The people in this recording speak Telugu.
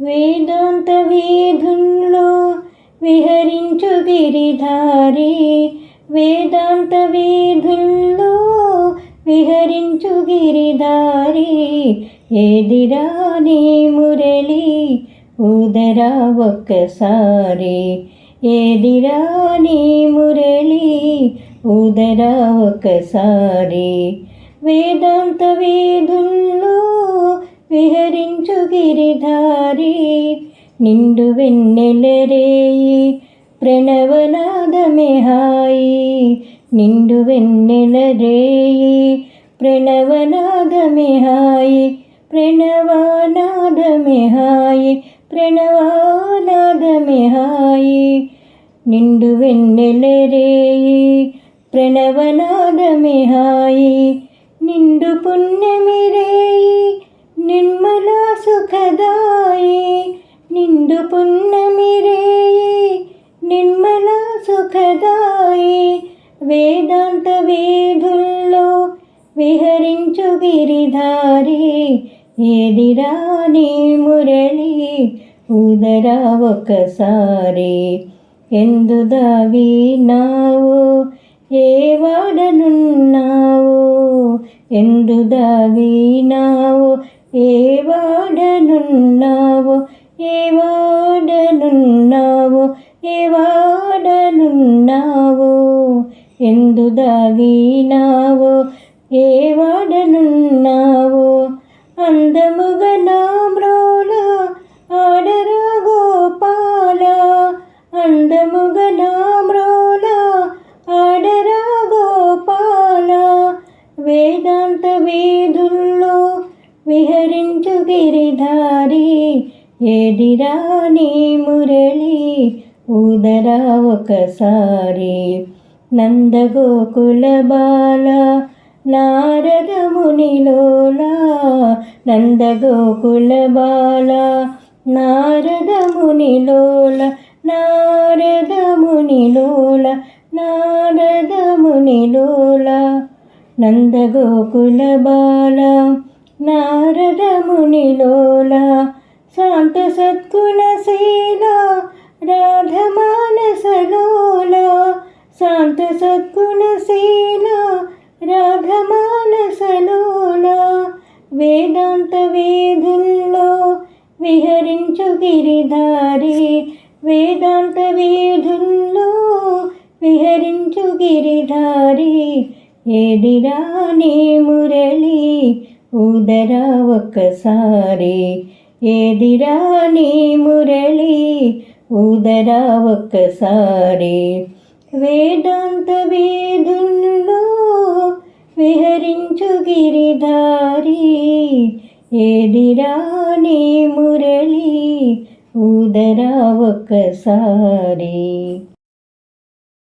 వేదాంత వేధుల్లో విహరించు గిరిధారి. వేదాంత వేధుల్లో విహరించు గిరిధారి. ఏదిరా నీ మురళి ఉదరా ఒక్కసారి. ఏదిరా నీ మురళి ఉదరా ఒక్కసారి. వేదాంత వేధుల్లో ಗಿರಿಧಾರಿ ನಿಂಡುವೆನ್ನೆಲರೇಯಿ ಪ್ರಣವನಾದ ಮೆಹಾಯಿ ನಿಂಡುವೆನ್ನೆಲರೇಯಿ ಪ್ರಣವನಾದ ಮೆಹಾಯಿ ಪ್ರಣವನಾದ ಮೆಹಾಯಿ പ്രണവാനാഥ മെഹായി നിണ്ടുവെന്നെലരേയി പ്രണവനാഥ മെഹായി നിണ്ടു പുണ്യമിരേയി నిర్మల సుఖదాయి నిండు పున్నమిరే నిర్మల సుఖదాయి వేదాంత వేధుల్లో విహరించు గిరిధారి. ఏదిరా నీ మురళి ఉదరా ఒకసారి ఎందు దాగినావు ఏ వాడనున్నావు? ఎందు దాగినావు ఏ ఏవాడనున్నావో ఏ ఏ ఎందు దాగినావో ఏ వాడనున్నావు అందముగా నా మ్రోల ఆడరా గోపాల అందముగా నా మ్రోల ఆడరా గోపాల వేదాంత వేదుల్లో విహరించు గిరిధారి ఏదిరా నీ మురళి ఉదరా ఒకసారి. నందగోకుల బాల నారద మునిలోలా నందగోకుల బాల నారద మునిలోల నారద మునిలోల నారద మునిలోల నందగోకుల బాల నారదమునిలోల శాంత సద్గుణశీల రాధమానసలోల శాంత సద్గుణశీల రాధమానసలోల వేదాంత వేధుల్లో విహరించు గిరిధారి వేదాంత వేధుల్లో విహరించు గిరిధారి ఏదిరా నీ మురళి ఊదరా ఒక్కసారి? ఏదిరా నీ మురళి? ఊదరా ఒక్కసారి? వేదాంత వేదుల్లో విహరించు గిరిధారి. ఏదిరా నీ మురళి? ఊదరా ఒక్కసారి?